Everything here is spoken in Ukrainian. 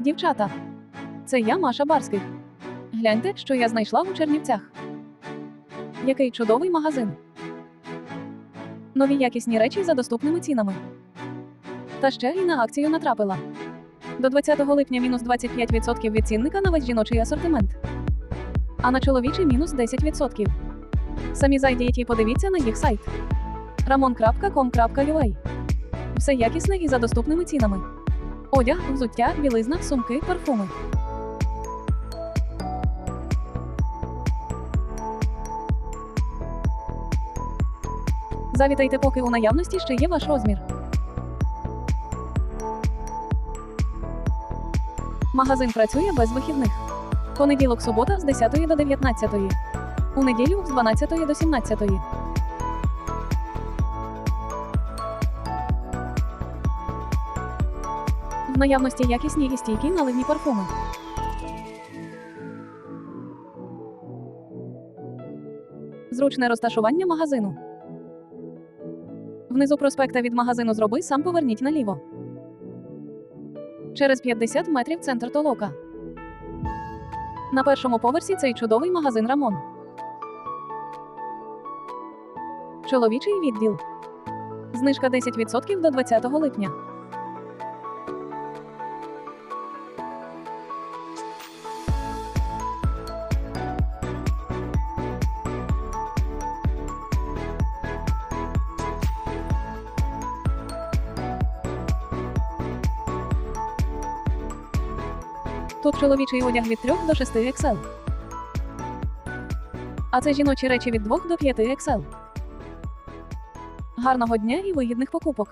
Дівчата, це я Маша Барських. Гляньте, що я знайшла у Чернівцях. Який чудовий магазин. Нові якісні речі за доступними цінами. Та ще й на акцію натрапила. До 20 липня мінус 25% від цінника на весь жіночий асортимент. А на чоловічий мінус 10%. Самі зайдіть і подивіться на їх сайт ramon.com.ua Все якісне і за доступними цінами. Одяг, взуття, білизна, сумки, парфуми. Завітайте, поки у наявності ще є ваш розмір. Магазин працює без вихідних. Понеділок, субота з 10 до 19. У неділю з 12 до 17. В наявності якісні і стійкі наливні парфуми. Зручне розташування магазину. Внизу проспекта від магазину зроби сам поверніть наліво. Через 50 метрів центр толока. На першому поверсі цей чудовий магазин Рамон. Чоловічий відділ. Знижка 10% до 20 липня. Тут чоловічий одяг від 3 до 6 XL. А це жіночі речі від 2 до 5 XL. Гарного дня і вигідних покупок!